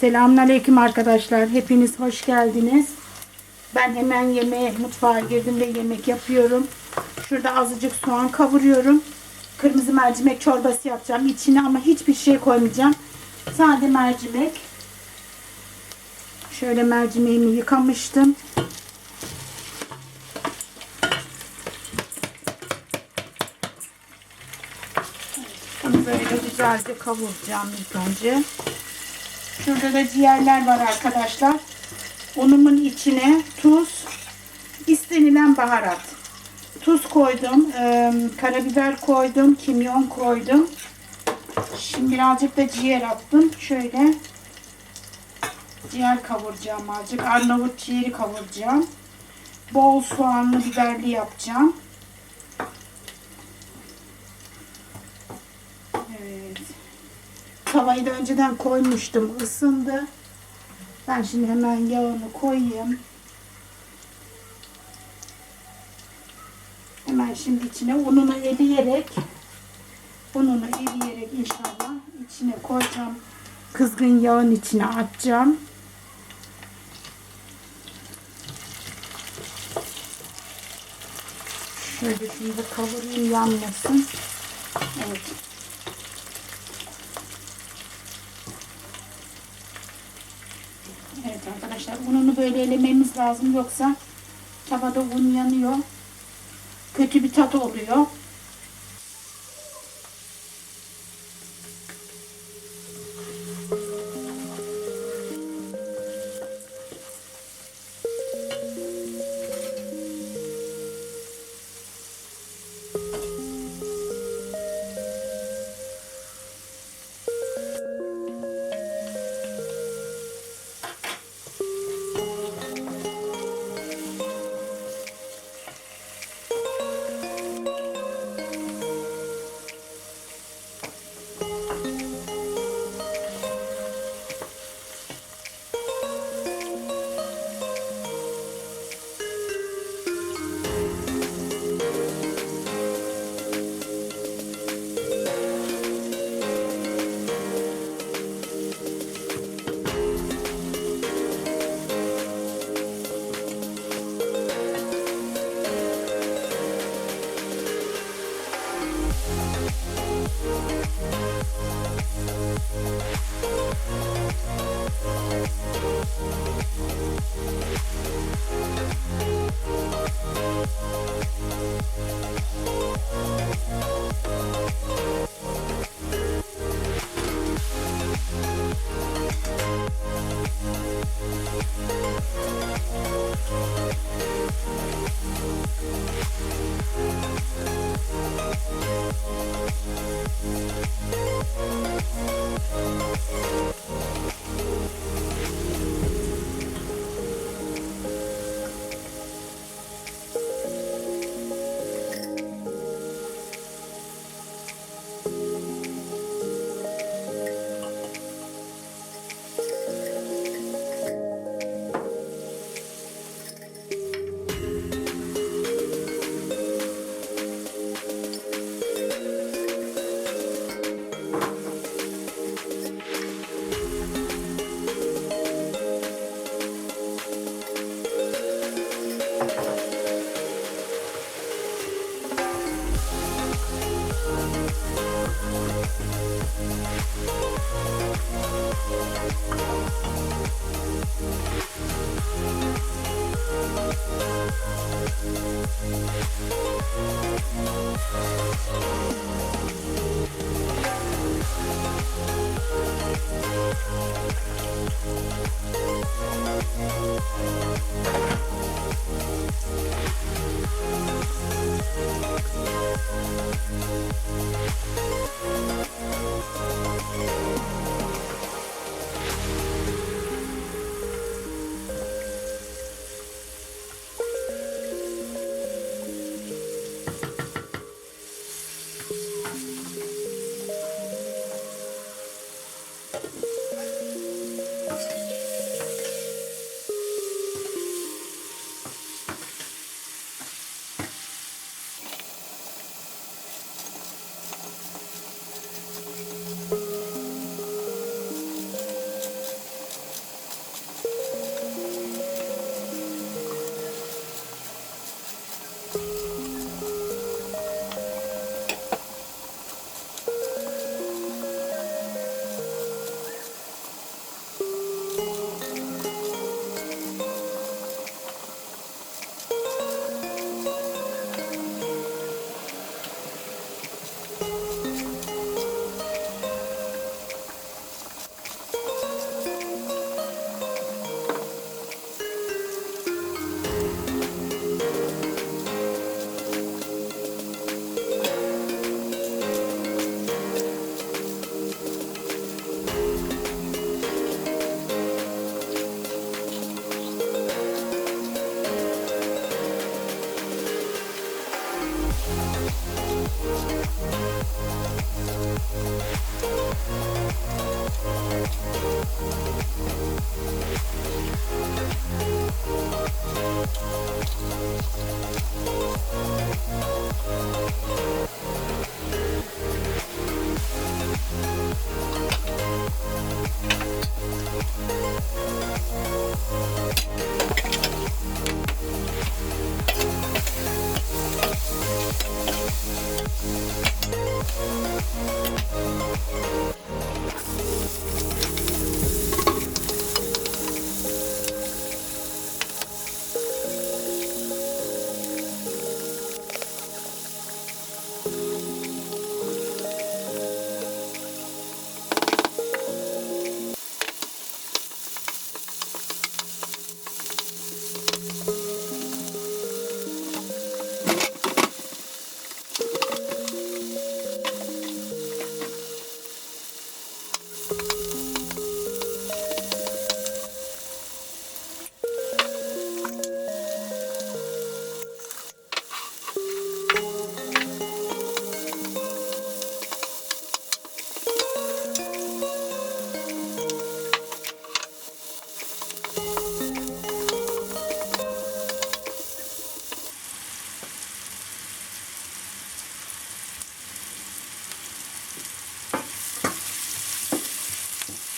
Selamünaleyküm arkadaşlar. Hepiniz hoş geldiniz. Ben hemen yemeğe mutfağa girdim ve yemek yapıyorum. Şurada azıcık soğan kavuruyorum. Kırmızı mercimek çorbası yapacağım. İçine ama hiçbir şey koymayacağım. Sade mercimek. Şöyle mercimeğimi yıkamıştım. Bunu böyle güzelce kavuracağım ilk önce. Şurada da ciğerler var arkadaşlar. Unumun içine tuz, istenilen baharat. Tuz koydum, e, karabiber koydum, kimyon koydum. Şimdi birazcık da ciğer attım. Şöyle ciğer kavuracağım azıcık. Arnavut ciğeri kavuracağım. Bol soğanlı biberli yapacağım. Evet. Tavayı da önceden koymuştum. ısındı. Ben şimdi hemen yağını koyayım. Hemen şimdi içine ununu eleyerek ununu eleyerek inşallah içine koyacağım. Kızgın yağın içine atacağım. Şöyle da kavurayım yanmasın. Evet. Evet arkadaşlar ununu böyle elememiz lazım yoksa tavada un yanıyor. Kötü bir tat oluyor.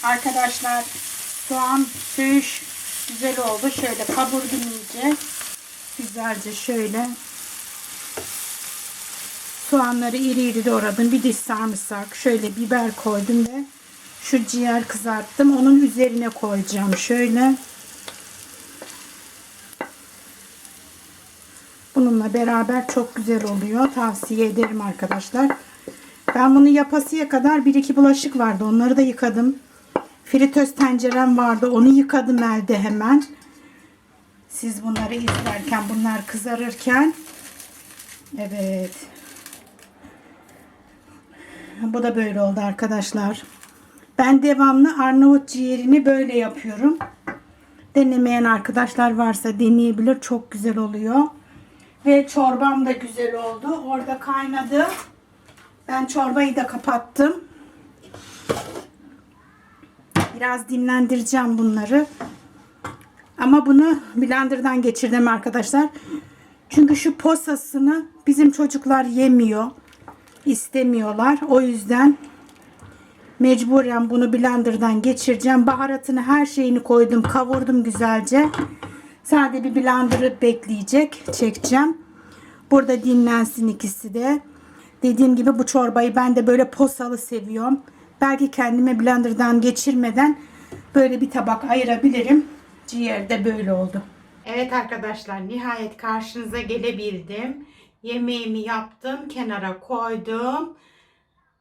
Arkadaşlar soğan söğüş güzel oldu. Şöyle kavurdum iyice. Güzelce şöyle soğanları iri iri doğradım. Bir diş sarımsak. Şöyle biber koydum ve şu ciğer kızarttım. Onun üzerine koyacağım. Şöyle. Bununla beraber çok güzel oluyor. Tavsiye ederim arkadaşlar. Ben bunu yapasıya kadar bir iki bulaşık vardı. Onları da yıkadım. Fritöz tencerem vardı. Onu yıkadım elde hemen. Siz bunları izlerken, bunlar kızarırken. Evet. Bu da böyle oldu arkadaşlar. Ben devamlı Arnavut ciğerini böyle yapıyorum. Denemeyen arkadaşlar varsa deneyebilir. Çok güzel oluyor. Ve çorbam da güzel oldu. Orada kaynadı. Ben çorbayı da kapattım. Biraz dinlendireceğim bunları. Ama bunu blenderdan geçirdim arkadaşlar. Çünkü şu posasını bizim çocuklar yemiyor. istemiyorlar. O yüzden mecburen bunu blenderdan geçireceğim. Baharatını her şeyini koydum. Kavurdum güzelce. Sade bir blenderı bekleyecek. Çekeceğim. Burada dinlensin ikisi de. Dediğim gibi bu çorbayı ben de böyle posalı seviyorum. Belki kendime blenderdan geçirmeden böyle bir tabak ayırabilirim. Ciğer de böyle oldu. Evet arkadaşlar nihayet karşınıza gelebildim. Yemeğimi yaptım. Kenara koydum.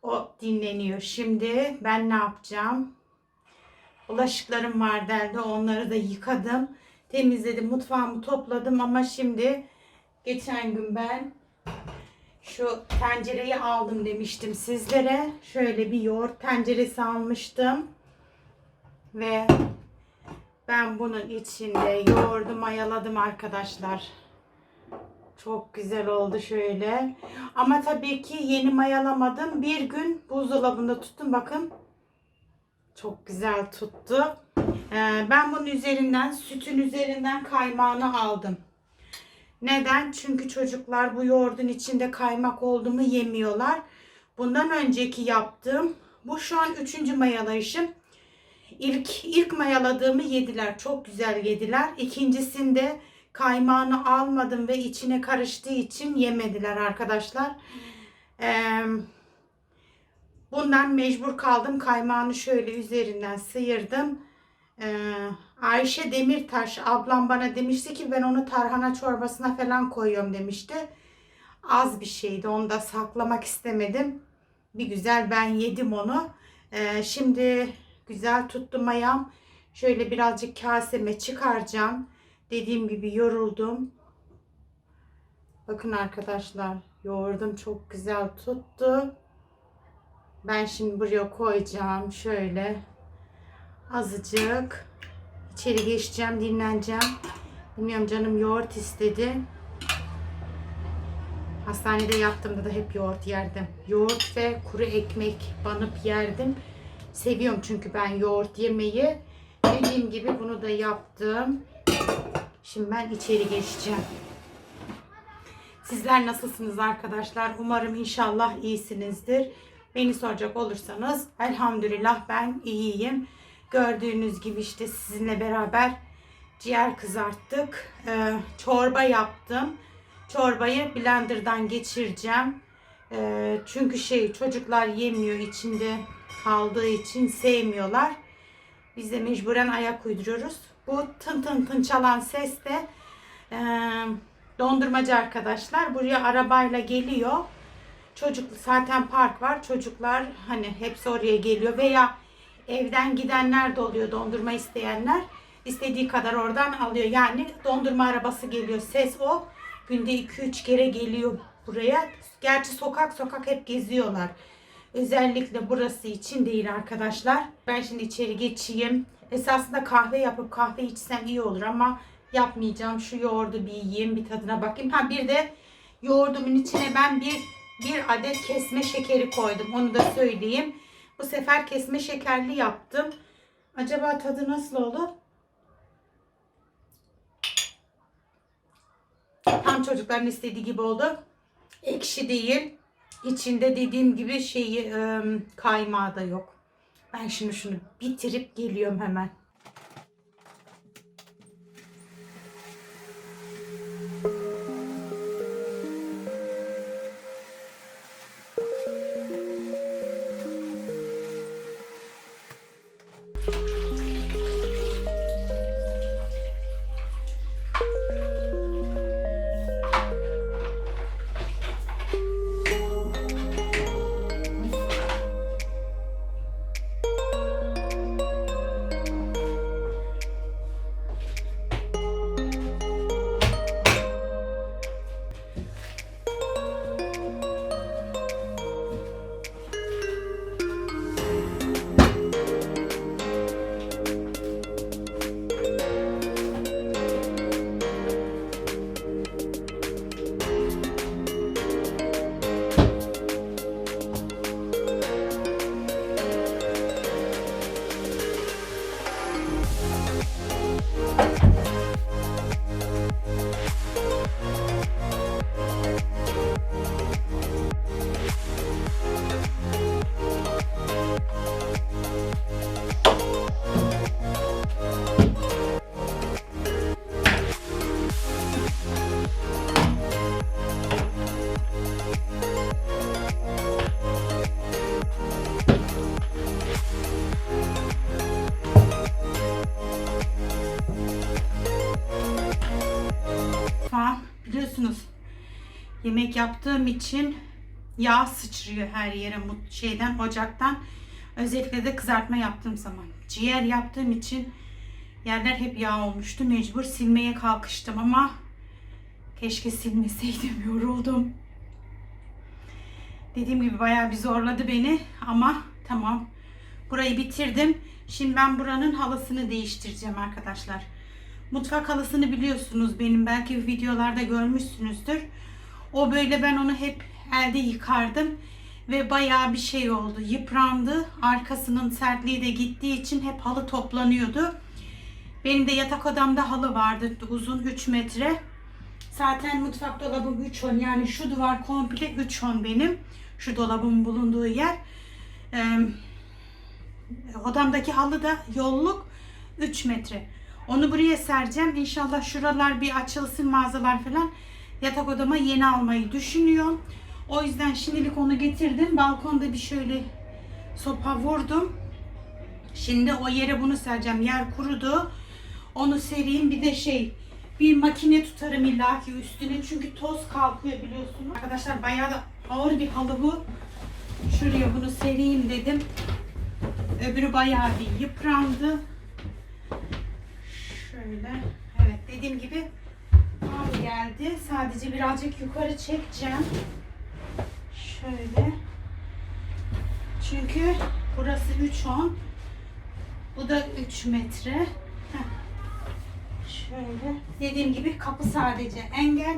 O dinleniyor. Şimdi ben ne yapacağım? Bulaşıklarım var derdi. Onları da yıkadım. Temizledim. Mutfağımı topladım ama şimdi geçen gün ben şu tencereyi aldım demiştim sizlere. Şöyle bir yoğurt tenceresi almıştım. Ve ben bunun içinde yoğurdu mayaladım arkadaşlar. Çok güzel oldu şöyle. Ama tabii ki yeni mayalamadım. Bir gün buzdolabında tuttum. Bakın. Çok güzel tuttu. Ee, ben bunun üzerinden, sütün üzerinden kaymağını aldım. Neden? Çünkü çocuklar bu yoğurdun içinde kaymak oldu mu yemiyorlar. Bundan önceki yaptığım, bu şu an üçüncü mayalayışım. İlk, ilk mayaladığımı yediler. Çok güzel yediler. İkincisinde kaymağını almadım ve içine karıştığı için yemediler arkadaşlar. Ee, bundan mecbur kaldım. Kaymağını şöyle üzerinden sıyırdım. Ee, Ayşe Demirtaş ablam bana demişti ki ben onu tarhana çorbasına falan koyuyorum demişti. Az bir şeydi. Onu da saklamak istemedim. Bir güzel ben yedim onu. Ee, şimdi güzel tuttu mayam. Şöyle birazcık kaseme çıkaracağım. Dediğim gibi yoruldum. Bakın arkadaşlar yoğurdum çok güzel tuttu. Ben şimdi buraya koyacağım. Şöyle azıcık içeri geçeceğim, dinleneceğim. Bilmiyorum canım yoğurt istedi. Hastanede yaptığımda da hep yoğurt yerdim. Yoğurt ve kuru ekmek banıp yerdim. Seviyorum çünkü ben yoğurt yemeyi. Dediğim gibi bunu da yaptım. Şimdi ben içeri geçeceğim. Sizler nasılsınız arkadaşlar? Umarım inşallah iyisinizdir. Beni soracak olursanız elhamdülillah ben iyiyim. Gördüğünüz gibi işte sizinle beraber ciğer kızarttık. Ee, çorba yaptım. Çorbayı blenderdan geçireceğim. Ee, çünkü şey çocuklar yemiyor içinde kaldığı için sevmiyorlar. Biz de mecburen ayak uyduruyoruz. Bu tın tın tın çalan ses de e, dondurmacı arkadaşlar. Buraya arabayla geliyor. Çocuk zaten park var. Çocuklar hani hepsi oraya geliyor veya evden gidenler de oluyor dondurma isteyenler. istediği kadar oradan alıyor. Yani dondurma arabası geliyor. Ses o. Günde 2-3 kere geliyor buraya. Gerçi sokak sokak hep geziyorlar. Özellikle burası için değil arkadaşlar. Ben şimdi içeri geçeyim. Esasında kahve yapıp kahve içsem iyi olur ama yapmayacağım. Şu yoğurdu bir yiyeyim, bir tadına bakayım. Ha bir de yoğurdumun içine ben bir bir adet kesme şekeri koydum. Onu da söyleyeyim. Bu sefer kesme şekerli yaptım. Acaba tadı nasıl olur? Tam çocukların istediği gibi oldu. Ekşi değil. İçinde dediğim gibi şeyi ıı, kaymağı da yok. Ben şimdi şunu bitirip geliyorum hemen. Yemek yaptığım için yağ sıçrıyor her yere şeyden ocaktan. Özellikle de kızartma yaptığım zaman. Ciğer yaptığım için yerler hep yağ olmuştu. Mecbur silmeye kalkıştım ama keşke silmeseydim yoruldum. Dediğim gibi bayağı bir zorladı beni ama tamam. Burayı bitirdim. Şimdi ben buranın halısını değiştireceğim arkadaşlar. Mutfak halısını biliyorsunuz benim belki videolarda görmüşsünüzdür. O böyle ben onu hep elde yıkardım ve bayağı bir şey oldu. Yıprandı. Arkasının sertliği de gittiği için hep halı toplanıyordu. Benim de yatak odamda halı vardı uzun 3 metre. Zaten mutfak dolabım 3 on yani şu duvar komple 3 on benim. Şu dolabın bulunduğu yer. Ee, odamdaki halı da yolluk 3 metre. Onu buraya sereceğim. İnşallah şuralar bir açılsın mağazalar falan. Yatak odama yeni almayı düşünüyorum. O yüzden şimdilik onu getirdim. Balkonda bir şöyle sopa vurdum. Şimdi o yere bunu sereceğim. Yer kurudu. Onu sereyim. Bir de şey bir makine tutarım illaki üstüne. Çünkü toz kalkıyor biliyorsunuz. Arkadaşlar bayağı da ağır bir halı bu. Şuraya bunu sereyim dedim. Öbürü bayağı bir yıprandı. Şöyle. Evet dediğim gibi abi geldi. Sadece birazcık yukarı çekeceğim. Şöyle. Çünkü burası 3.10. Bu da 3 metre. Heh. Şöyle. Dediğim gibi kapı sadece engel.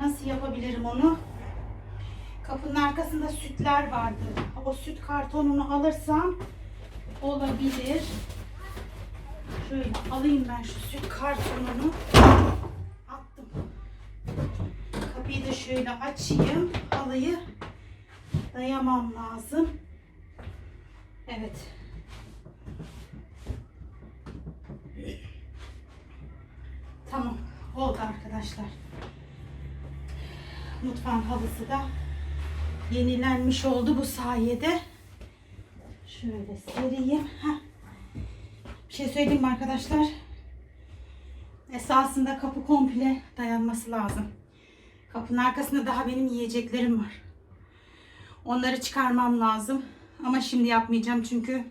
Nasıl yapabilirim onu? Kapının arkasında sütler vardı. O süt kartonunu alırsam olabilir. Şöyle alayım ben şu süt kartonunu. Kapıyı da şöyle açayım. Halıyı dayamam lazım. Evet. Tamam. Oldu arkadaşlar. Mutfağın halısı da yenilenmiş oldu bu sayede. Şöyle sereyim. Heh. Bir şey söyleyeyim mi arkadaşlar? Esasında kapı komple dayanması lazım. Kapının arkasında daha benim yiyeceklerim var. Onları çıkarmam lazım. Ama şimdi yapmayacağım çünkü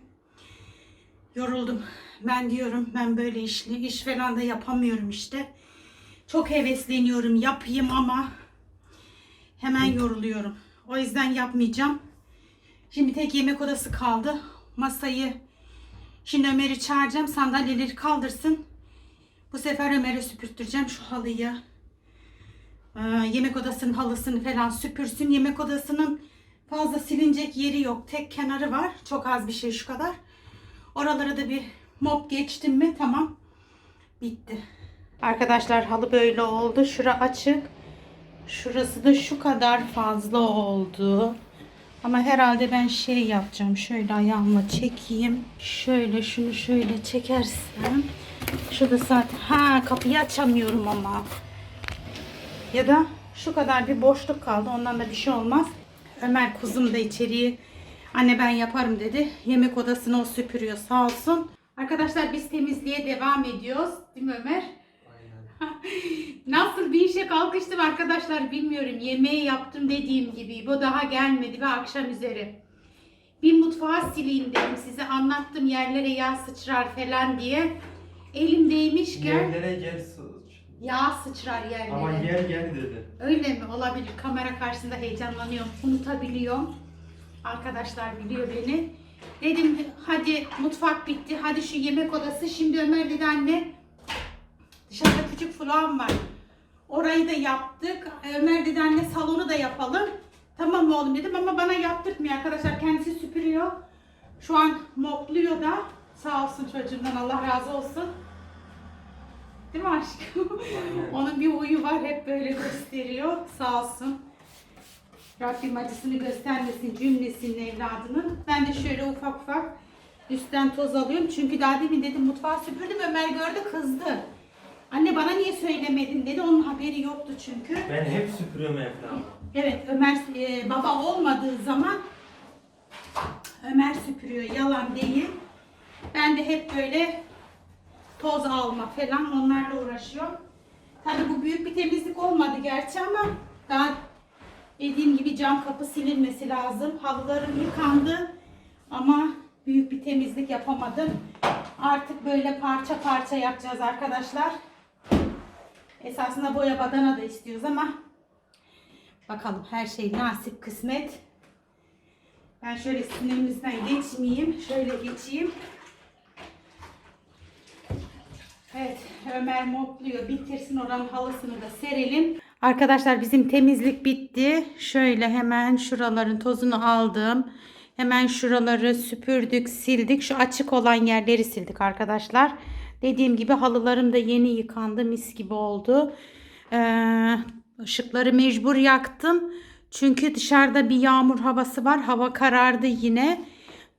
yoruldum. Ben diyorum ben böyle işli iş falan da yapamıyorum işte. Çok hevesleniyorum yapayım ama hemen yoruluyorum. O yüzden yapmayacağım. Şimdi tek yemek odası kaldı. Masayı Şimdi Ömer'i çağıracağım. Sandalyeleri kaldırsın. Bu sefer Ömer'e süpürteceğim şu halıyı. Ee, yemek odasının halısını falan süpürsün. Yemek odasının fazla silinecek yeri yok. Tek kenarı var. Çok az bir şey şu kadar. Oralara da bir mop geçtim mi tamam. Bitti. Arkadaşlar halı böyle oldu. Şura açık. Şurası da şu kadar fazla oldu. Ama herhalde ben şey yapacağım. Şöyle ayağımla çekeyim. Şöyle şunu şöyle çekersem. Şurada zaten. Ha kapıyı açamıyorum ama. Ya da şu kadar bir boşluk kaldı. Ondan da bir şey olmaz. Ömer kuzum da içeriği anne ben yaparım dedi. Yemek odasını o süpürüyor sağ olsun. Arkadaşlar biz temizliğe devam ediyoruz. Değil mi Ömer? Nasıl bir işe kalkıştım arkadaşlar bilmiyorum. Yemeği yaptım dediğim gibi. Bu daha gelmedi ve akşam üzeri. Bir mutfağı sileyim dedim. Size anlattım yerlere yağ sıçrar falan diye. Elim değmişken Yerlere gel sıç. yağ sıçrar yerlere. Ama gel gel dedi. Öyle mi? Olabilir. Kamera karşısında heyecanlanıyorum. Unutabiliyorum. Arkadaşlar biliyor beni. Dedim hadi mutfak bitti. Hadi şu yemek odası. Şimdi Ömer dedi anne dışarıda küçük fulan var. Orayı da yaptık. Ömer dedi anne salonu da yapalım. Tamam oğlum dedim ama bana yaptırtmıyor arkadaşlar. Kendisi süpürüyor. Şu an mopluyor da. Sağ olsun çocuğumdan Allah razı olsun. Değil mi aşkım? Onun bir huyu var hep böyle gösteriyor. Sağ olsun. Rabbim acısını göstermesin cümlesinin evladının. Ben de şöyle ufak ufak üstten toz alıyorum. Çünkü daha demin dedim mutfağı süpürdüm Ömer gördü kızdı. Anne bana niye söylemedin dedi. Onun haberi yoktu çünkü. Ben hep süpürüyorum evladım. Evet Ömer e, baba olmadığı zaman Ömer süpürüyor yalan değil. Ben de hep böyle toz alma falan onlarla uğraşıyorum. Tabii bu büyük bir temizlik olmadı gerçi ama daha dediğim gibi cam kapı silinmesi lazım. Halılarım yıkandı ama büyük bir temizlik yapamadım. Artık böyle parça parça yapacağız arkadaşlar. Esasında boya badana da istiyoruz ama Bakalım her şey nasip kısmet. Ben şöyle sinirimizden geçmeyeyim. Şöyle geçeyim. Evet Ömer mopluyor. Bitirsin oranın halısını da serelim. Arkadaşlar bizim temizlik bitti. Şöyle hemen şuraların tozunu aldım. Hemen şuraları süpürdük, sildik. Şu açık olan yerleri sildik arkadaşlar. Dediğim gibi halılarım da yeni yıkandı. Mis gibi oldu. Ee, ışıkları mecbur yaktım. Çünkü dışarıda bir yağmur havası var. Hava karardı yine.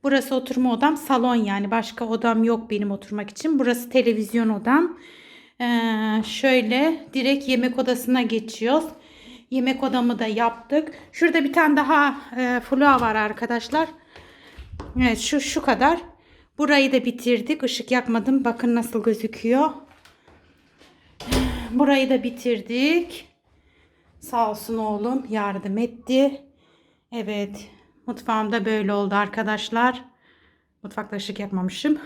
Burası oturma odam. Salon yani. Başka odam yok benim oturmak için. Burası televizyon odam. Ee, şöyle direkt yemek odasına geçiyoruz. Yemek odamı da yaptık. Şurada bir tane daha e, flua var arkadaşlar. Evet şu şu kadar. Burayı da bitirdik. Işık yakmadım. Bakın nasıl gözüküyor. Burayı da bitirdik. Sağ olsun oğlum yardım etti. Evet. Mutfağımda böyle oldu arkadaşlar. Mutfakta ışık yakmamışım.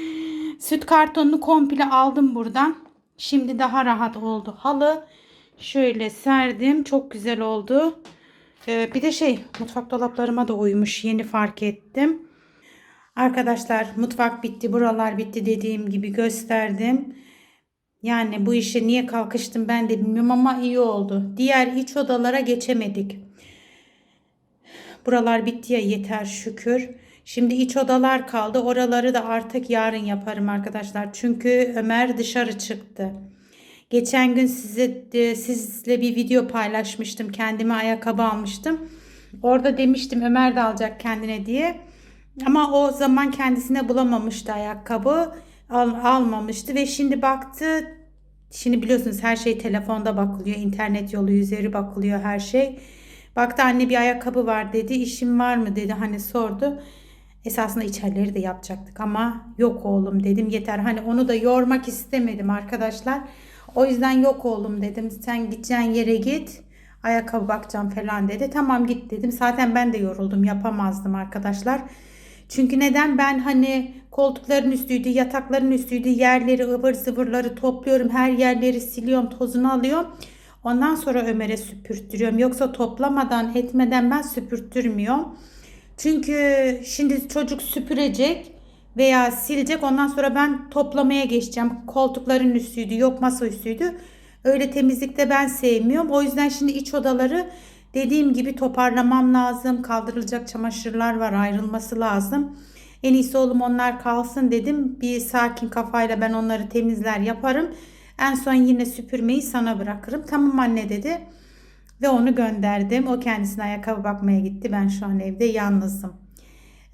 Süt kartonunu komple aldım buradan. Şimdi daha rahat oldu. Halı şöyle serdim. Çok güzel oldu. Ee, bir de şey mutfak dolaplarıma da uymuş. Yeni fark ettim. Arkadaşlar mutfak bitti. Buralar bitti dediğim gibi gösterdim. Yani bu işe niye kalkıştım ben de bilmiyorum ama iyi oldu. Diğer iç odalara geçemedik. Buralar bitti ya yeter şükür. Şimdi iç odalar kaldı. Oraları da artık yarın yaparım arkadaşlar. Çünkü Ömer dışarı çıktı. Geçen gün size de- sizle bir video paylaşmıştım. Kendime ayakkabı almıştım. Orada demiştim Ömer de alacak kendine diye. Ama o zaman kendisine bulamamıştı ayakkabı. Al, almamıştı ve şimdi baktı. Şimdi biliyorsunuz her şey telefonda bakılıyor. internet yolu üzeri bakılıyor her şey. Baktı anne bir ayakkabı var dedi. İşim var mı dedi. Hani sordu. Esasında içerileri de yapacaktık ama yok oğlum dedim. Yeter hani onu da yormak istemedim arkadaşlar. O yüzden yok oğlum dedim. Sen gideceğin yere git. Ayakkabı bakacağım falan dedi. Tamam git dedim. Zaten ben de yoruldum. Yapamazdım arkadaşlar. Çünkü neden ben hani koltukların üstüydü, yatakların üstüydü, yerleri ıvır zıvırları topluyorum, her yerleri siliyorum, tozunu alıyorum. Ondan sonra Ömer'e süpürttürüyorum. Yoksa toplamadan, etmeden ben süpürttürmüyorum. Çünkü şimdi çocuk süpürecek veya silecek. Ondan sonra ben toplamaya geçeceğim. Koltukların üstüydü, yok masa üstüydü. Öyle temizlikte ben sevmiyorum. O yüzden şimdi iç odaları dediğim gibi toparlamam lazım. Kaldırılacak çamaşırlar var, ayrılması lazım. En iyisi oğlum onlar kalsın dedim. Bir sakin kafayla ben onları temizler yaparım. En son yine süpürmeyi sana bırakırım. Tamam anne dedi. Ve onu gönderdim. O kendisine ayakkabı bakmaya gitti. Ben şu an evde yalnızım.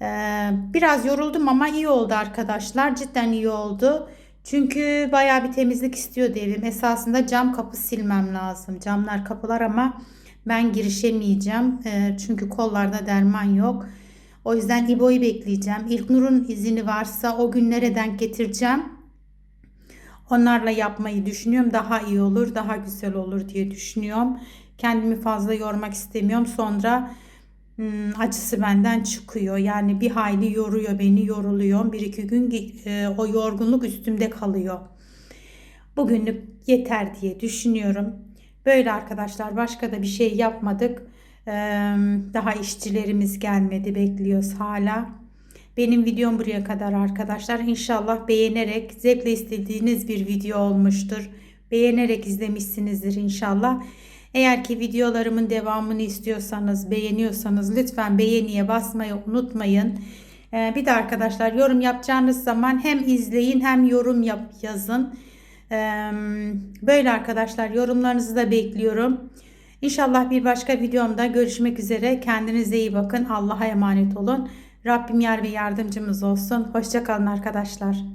Ee, biraz yoruldum ama iyi oldu arkadaşlar. Cidden iyi oldu. Çünkü bayağı bir temizlik istiyordu evim. Esasında cam kapı silmem lazım. Camlar kapılar ama ben girişemeyeceğim. Ee, çünkü kollarda derman yok. O yüzden İbo'yu bekleyeceğim. İlknur'un izini varsa o günlere denk getireceğim. Onlarla yapmayı düşünüyorum. Daha iyi olur, daha güzel olur diye düşünüyorum. Kendimi fazla yormak istemiyorum. Sonra hmm, acısı benden çıkıyor. Yani bir hayli yoruyor beni, yoruluyorum. Bir iki gün e, o yorgunluk üstümde kalıyor. Bugünlük yeter diye düşünüyorum. Böyle arkadaşlar başka da bir şey yapmadık. Ee, Daha işçilerimiz gelmedi bekliyoruz hala. Benim videom buraya kadar arkadaşlar. İnşallah beğenerek zevkle istediğiniz bir video olmuştur. Beğenerek izlemişsinizdir inşallah. Eğer ki videolarımın devamını istiyorsanız, beğeniyorsanız lütfen beğeniye basmayı unutmayın. Ee, bir de arkadaşlar yorum yapacağınız zaman hem izleyin hem yorum yap yazın. Ee, Böyle arkadaşlar yorumlarınızı da bekliyorum. İnşallah bir başka videomda görüşmek üzere. Kendinize iyi bakın. Allah'a emanet olun. Rabbim yar ve yardımcımız olsun. Hoşçakalın arkadaşlar.